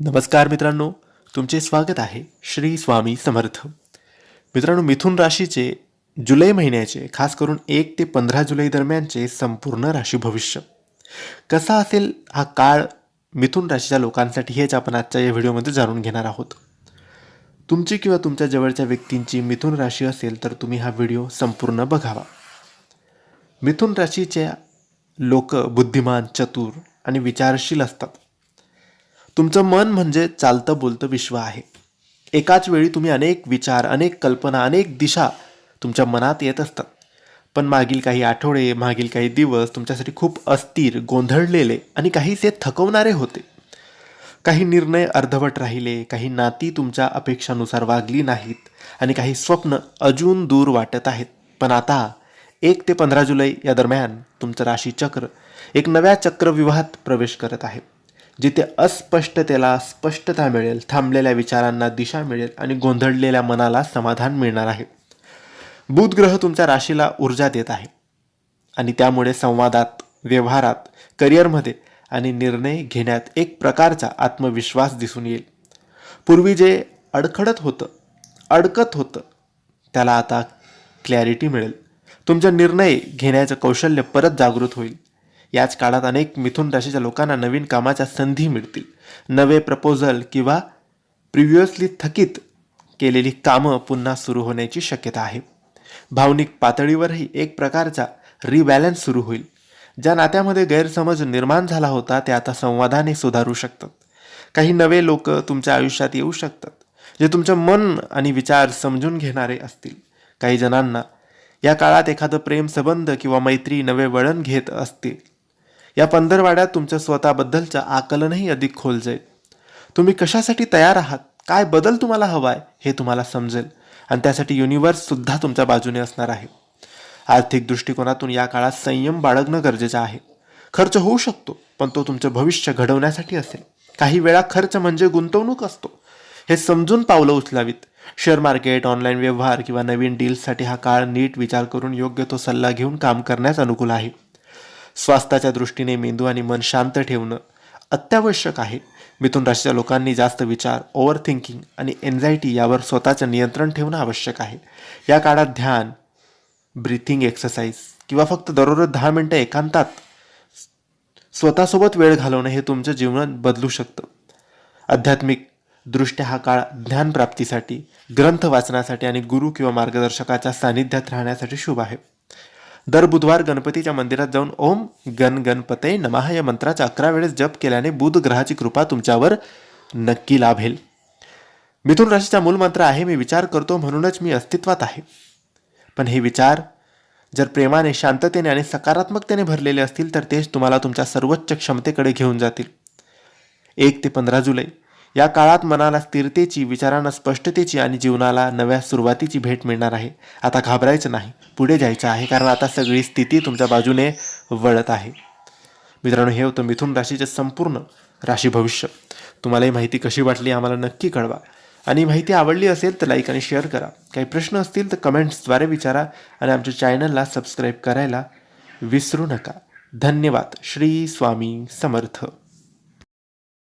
नमस्कार मित्रांनो तुमचे स्वागत आहे श्री स्वामी समर्थ. मित्रांनो मिथुन राशीचे जुलै महिन्याचे खास करून एक ते पंधरा जुलै दरम्यानचे संपूर्ण राशी भविष्य. कसा असेल हा काळ मिथुन राशीच्या लोकांसाठी हेच आपण आजच्या या व्हिडिओमध्ये जाणून घेणार आहोत. तुमची किंवा तुमच्या जवळच्या व्यक्तींची मिथुन राशी असेल तर तुम्ही हा व्हिडिओ संपूर्ण बघावा. मिथुन राशीच्या लोक बुद्धिमान चतुर आणि विचारशील असतात. तुमचं मन म्हणजे चालतं बोलतं विश्व आहे. एकाच वेळी तुम्ही अनेक विचार अनेक कल्पना अनेक दिशा तुमच्या मनात येत असतात. पण मागील काही आठवडे मागील काही दिवस तुमच्यासाठी खूप अस्थिर गोंधळलेले आणि काहीसे थकवणारे होते. काही निर्णय अर्धवट राहिले काही नाती तुमच्या अपेक्षानुसार वागली नाहीत आणि काही स्वप्न अजून दूर वाटत आहेत. पण आता एक ते पंधरा जुलै या दरम्यान तुमचं राशीचक्र एक नव्या चक्रविवाहात प्रवेश करत आहे. जिथे अस्पष्टतेला स्पष्टता मिळेल थांबलेल्या विचारांना दिशा मिळेल आणि गोंधळलेल्या मनाला समाधान मिळणार आहे. बुध ग्रह तुमच्या राशीला ऊर्जा देत आहे आणि त्यामुळे संवादात व्यवहारात करिअरमध्ये आणि निर्णय घेण्यात एक प्रकारचा आत्मविश्वास दिसून येईल. पूर्वी जे अडखडत होतं अडकत होतं त्याला आता क्लॅरिटी मिळेल. तुमचा निर्णय घेण्याचं कौशल्य परत जागृत होईल. याच काळात अनेक मिथुन राशीच्या लोकांना नवीन कामाच्या संधी मिळतील. नवे प्रपोजल किंवा प्रिव्हियसली थकीत केलेली कामं पुन्हा सुरू होण्याची शक्यता आहे. भावनिक पातळीवरही एक प्रकारचा रिबॅलन्स सुरू होईल. ज्या नात्यामध्ये गैरसमज निर्माण झाला होता ते आता संवादाने सुधारू शकतात. काही नवे लोक तुमच्या आयुष्यात येऊ शकतात जे तुमचं मन आणि विचार समजून घेणारे असतील. काही जणांना या काळात एखादं प्रेम संबंध किंवा मैत्री नवे वळण घेत असतील. या पंधरवाड्यात तुमच्या स्वतःबद्दलचं आकलनही अधिक खोल जाईल. तुम्ही कशासाठी तयार आहात? काय बदल तुम्हाला हवा आहे हे तुम्हाला समजेल. आणि त्यासाठी युनिव्हर्ससुद्धा तुमच्या बाजूने असणार आहे. आर्थिक दृष्टिकोनातून या काळात संयम बाळगणं गरजेचं आहे. खर्च होऊ शकतो पण तो तुमचं भविष्य घडवण्यासाठी असेल. काही वेळा खर्च म्हणजे गुंतवणूक असतो. हे समजून पावलं उचलावीत. शेअर मार्केट ऑनलाईन व्यवहार किंवा नवीन डील्ससाठी हा काळ नीट विचार करून योग्य तो सल्ला घेऊन काम करण्यास अनुकूल आहे. स्वास्थ्याच्या दृष्टीने मेंदू आणि मन शांत ठेवणं अत्यावश्यक आहे. मिथून राशीच्या लोकांनी जास्त विचार ओव्हर थिंकिंग आणि एन्झायटी यावर स्वतःचं नियंत्रण ठेवणं आवश्यक आहे. या काळात ध्यान ब्रिथिंग एक्सरसाइज किंवा फक्त दररोज दहा मिनटं एकांतात स्वतःसोबत वेळ घालवणं हे तुमचं जीवन बदलू शकतं. आध्यात्मिक दृष्ट्या हा काळ ज्ञानप्राप्तीसाठी ग्रंथ वाचण्यासाठी आणि गुरु किंवा मार्गदर्शकाच्या सानिध्यात राहण्यासाठी शुभ आहे. दर बुधवार गणपतीच्या मंदिरात जाऊन ओम गण गणपते नमः या मंत्राचा अकरा वेळेस जप केल्याने बुध ग्रहाची कृपा तुमच्यावर नक्की लाभेल. मिथुन राशीचा मूलमंत्र आहे मी विचार करतो म्हणूनच मी अस्तित्वात आहे. पण हे विचार जर प्रेमाने शांततेने आणि सकारात्मकतेने भरलेले असतील तर तेच तुम्हाला तुमच्या सर्वोच्च क्षमतेकडे घेऊन जातील. एक ते पंधरा जुलै. या काळात मनाला स्थिरतेची विचारांना स्पष्टतेची आणि जीवनाला नव्या सुरुवातीची भेट मिळणार आहे. आता घाबरायचं नाही. पुढे जायचं आहे कारण आता सगळी स्थिती तुमच्या बाजूने वळत आहे. मित्रांनो हे होतं मिथुन राशीचे संपूर्ण राशी भविष्य. तुम्हाला ही माहिती कशी वाटली आम्हाला नक्की कळवा. आणि माहिती आवडली असेल तर लाईक आणि शेअर करा. काही प्रश्न असतील तर कमेंट्सद्वारे विचारा आणि आमच्या चॅनलला सबस्क्राईब करायला विसरू नका. धन्यवाद. श्री स्वामी समर्थ.